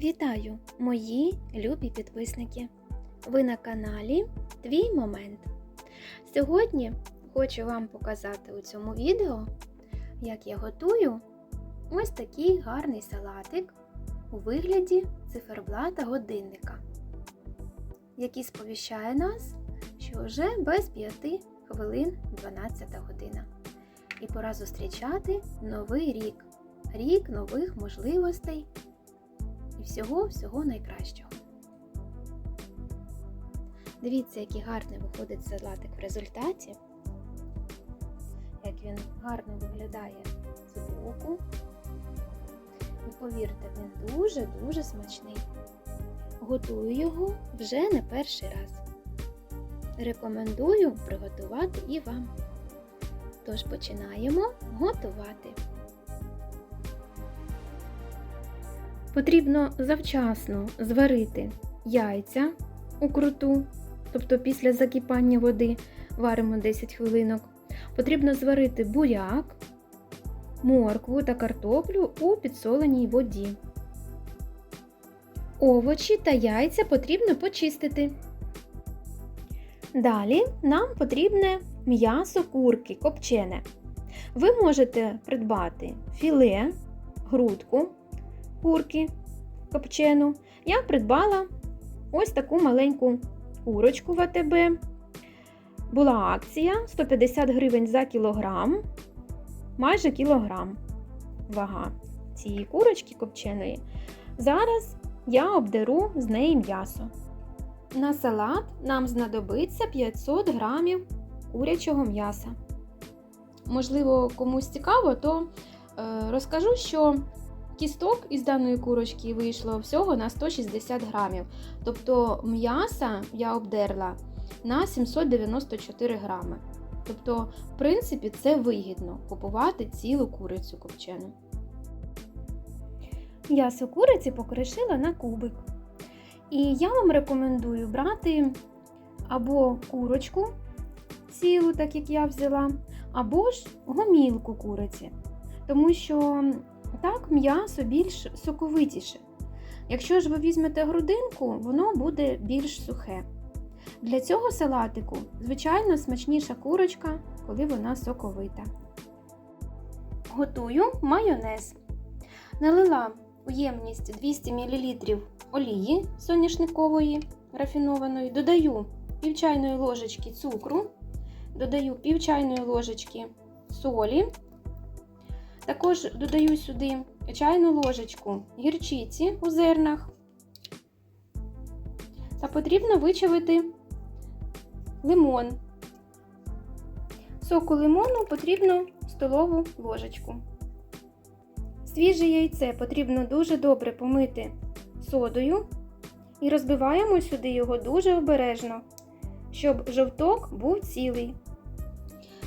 Вітаю, мої любі підписники! Ви на каналі Твій Момент. Сьогодні хочу вам показати у цьому відео, як я готую ось такий гарний салатик у вигляді циферблата годинника, який сповіщає нас, що вже без 5 хвилин 12 година. І пора зустрічати новий рік, рік нових можливостей всього-всього найкращого. Дивіться, який гарний виходить салатик в результаті, як він гарно виглядає з боку. І повірте, він дуже-дуже смачний. Готую його вже не перший раз. Рекомендую приготувати і вам. Тож починаємо готувати. Потрібно завчасно зварити яйця у круту, тобто після закипання води варимо 10 хвилинок. Потрібно зварити буряк, моркву та картоплю у підсоленій воді. Овочі та яйця потрібно почистити. Далі нам потрібне м'ясо курки копчене. Ви можете придбати філе, грудку курки копчену. Я придбала ось таку маленьку курочку в АТБ. Була акція 150 гривень за кілограм, майже кілограм вага цієї курочки копченої. Зараз я обдеру з неї м'ясо. На салат нам знадобиться 500 грамів курячого м'яса. Можливо, комусь цікаво, то е, розкажу, що кісток із даної курочки вийшло всього на 160 грамів. Тобто м'яса я обдерла на 794 грами. Тобто, в принципі, це вигідно купувати цілу курицю копчену. М'ясо куриці покришила на кубик. І я вам рекомендую брати або курочку цілу, так як я взяла, або ж гомілку куриці. Тому що так м'ясо більш соковитіше. Якщо ж ви візьмете грудинку, воно буде більш сухе. Для цього салатику, звичайно, смачніша курочка, коли вона соковита. Готую майонез. Налила у ємність 200 мл олії соняшникової рафінованої, додаю пів чайної ложечки цукру, додаю пів чайної ложечки солі. Також додаю сюди чайну ложечку гірчиці у зернах. Та потрібно вичавити лимон. Соку лимону потрібно столову ложечку. Свіже яйце потрібно дуже добре помити содою і розбиваємо сюди його дуже обережно, щоб жовток був цілий.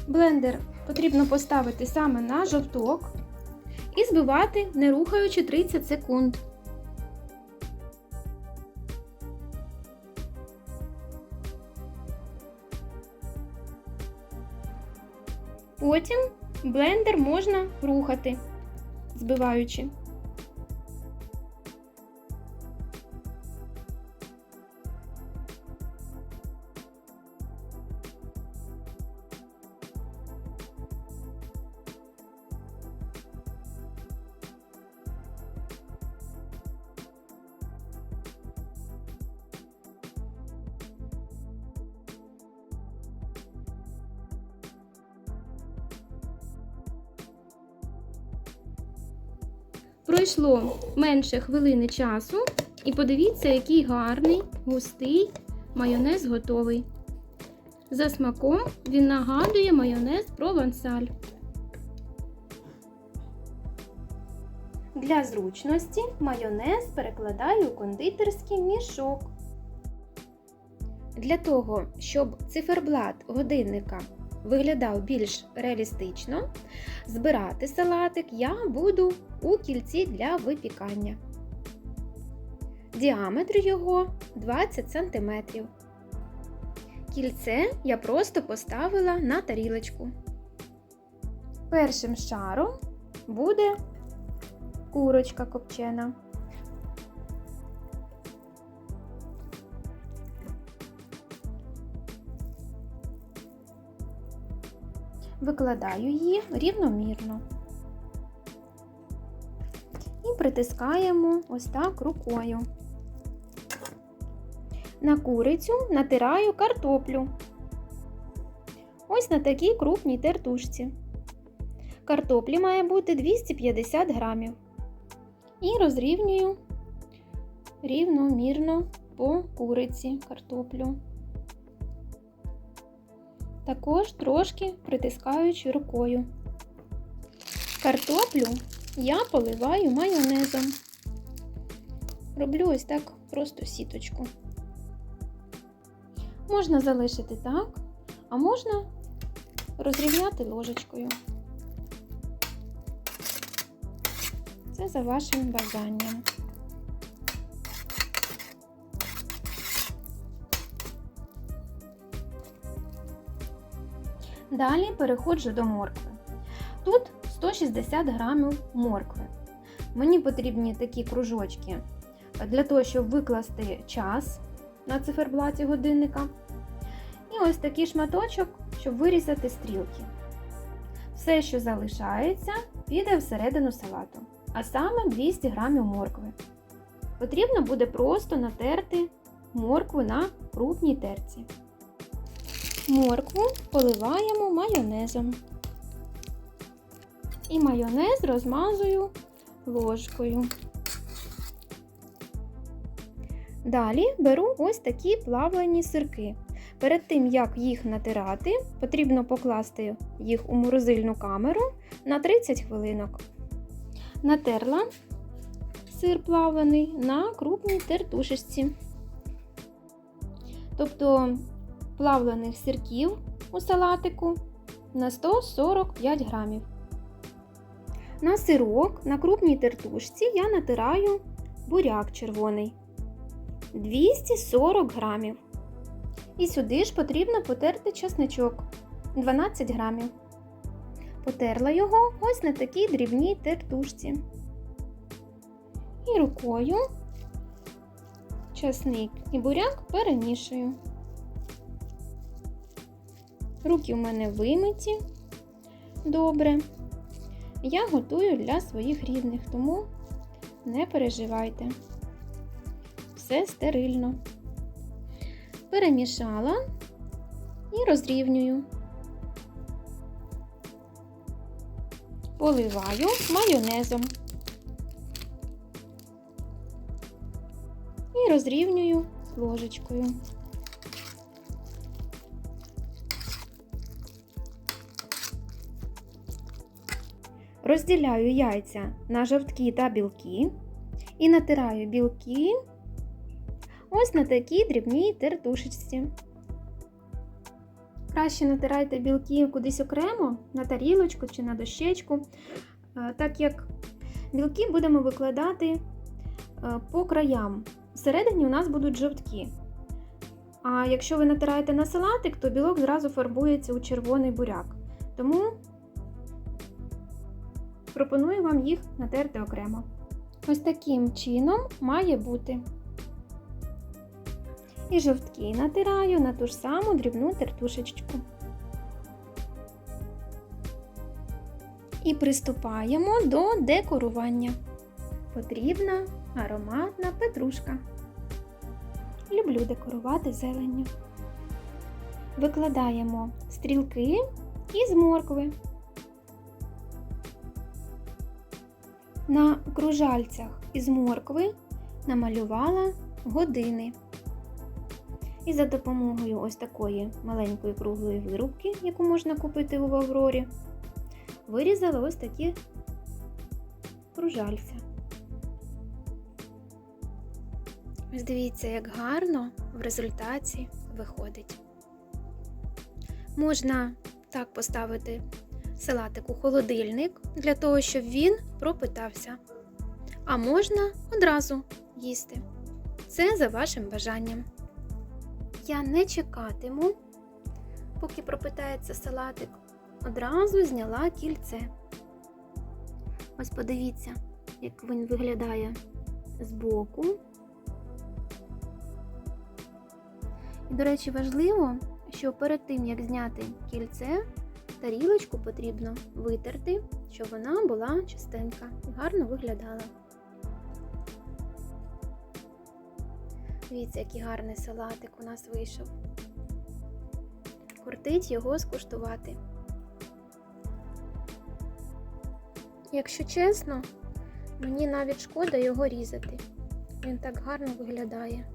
Блендер потрібно поставити саме на жовток і збивати, не рухаючи 30 секунд. Потім блендер можна рухати, збиваючи. Пройшло менше хвилини часу, і подивіться, який гарний, густий майонез готовий. За смаком він нагадує майонез провансаль. Для зручності майонез перекладаю у кондитерський мішок. Для того, щоб циферблат годинника виглядав більш реалістично, збирати салатик я буду у кільці для випікання. Діаметр його 20 см. Кільце я просто поставила на тарілочку. Першим шаром буде курочка копчена. Викладаю її рівномірно. І притискаємо ось так рукою. На курицю натираю картоплю. Ось на такій крупній тертушці. Картоплі має бути 250 грамів. І розрівнюю рівномірно по куриці картоплю. Також трошки притискаючи рукою. Картоплю я поливаю майонезом. Роблю ось так просто сіточку. Можна залишити так, а можна розрівняти ложечкою. Це за вашим бажанням. Далі переходжу до моркви. Тут 160 грамів моркви. Мені потрібні такі кружочки для того, щоб викласти час на циферблаті годинника. І ось такий шматочок, щоб вирізати стрілки. Все, що залишається, піде всередину салату, а саме 200 грамів моркви. Потрібно буде просто натерти моркву на крупній терці. Моркву поливаємо майонезом. І майонез розмазую ложкою. Далі беру ось такі плавлені сирки. Перед тим, як їх натирати, потрібно покласти їх у морозильну камеру на 30 хвилинок. Натерла сир плавлений на крупній тертушечці. Тобто плавлених сирків у салатику на 145 грамів. На сирок на крупній тертушці я натираю буряк червоний 240 грамів. І сюди ж потрібно потерти часничок 12 грамів. Потерла його ось на такій дрібній тертушці. І рукою часник і буряк перемішую. Руки у мене вимиті добре. Я готую для своїх рідних, тому не переживайте. Все стерильно. Перемішала і розрівнюю. Поливаю майонезом. І розрівнюю ложечкою. Розділяю яйця на жовтки та білки і натираю білки ось на такій дрібній тертушечці. Краще натирайте білки кудись окремо, на тарілочку чи на дощечку, е, так як білки будемо викладати е, по краям. Всередині у нас будуть жовтки. А якщо ви натираєте на салатик, то білок зразу фарбується у червоний буряк. Тому пропоную вам їх натерти окремо. Ось таким чином має бути. І жовтки натираю на ту ж саму дрібну тертушечку. І приступаємо до декорування. Потрібна ароматна петрушка. Люблю декорувати зеленню. Викладаємо стрілки із моркви. На кружальцях із моркви намалювала години. І за допомогою ось такої маленької круглої вирубки, яку можна купити у Аврорі, вирізала ось такі кружальця. Ось дивіться, як гарно в результаті виходить. Можна так поставити салатик у холодильник для того, щоб він пропитався. А можна одразу їсти. Це за вашим бажанням. Я не чекатиму, поки пропитається салатик. Одразу зняла кільце. Ось подивіться, як він виглядає збоку. І, до речі, важливо, що перед тим, як зняти кільце, Тарілочку потрібно витерти, щоб вона була чистенька і гарно виглядала. Дивіться, який гарний салатик у нас вийшов. Кортить його скуштувати. Якщо чесно, мені навіть шкода його різати. Він так гарно виглядає.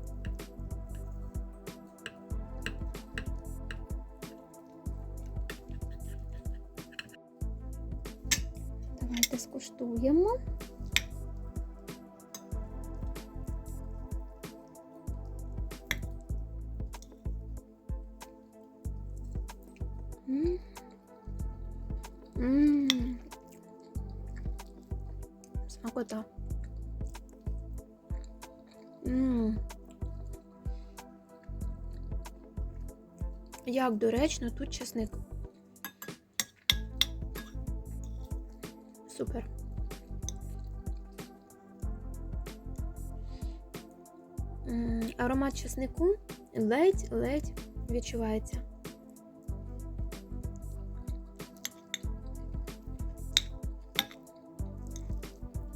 Давайте скуштуємо. М. М. Смакота. М. Як доречно тут чесник. Супер. Аромат чеснику ледь-ледь відчувається.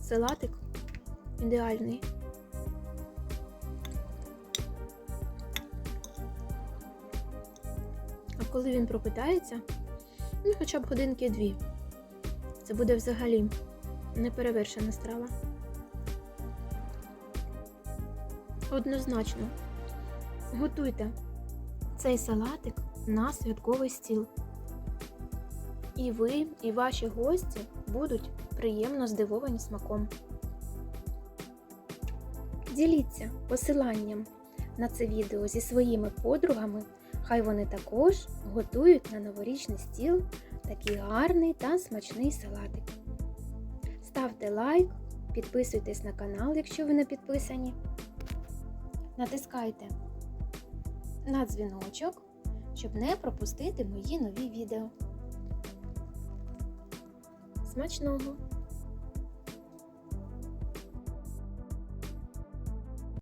Салатик ідеальний. А коли він пропитається, ну хоча б годинки дві. Це буде взагалі неперевершена страва. Однозначно, готуйте цей салатик на святковий стіл. І ви, і ваші гості будуть приємно здивовані смаком. Діліться посиланням на це відео зі своїми подругами. Хай вони також готують на новорічний стіл такий гарний та смачний салатик. Ставте лайк, підписуйтесь на канал, якщо ви не підписані. Натискайте на дзвіночок, щоб не пропустити мої нові відео. Смачного!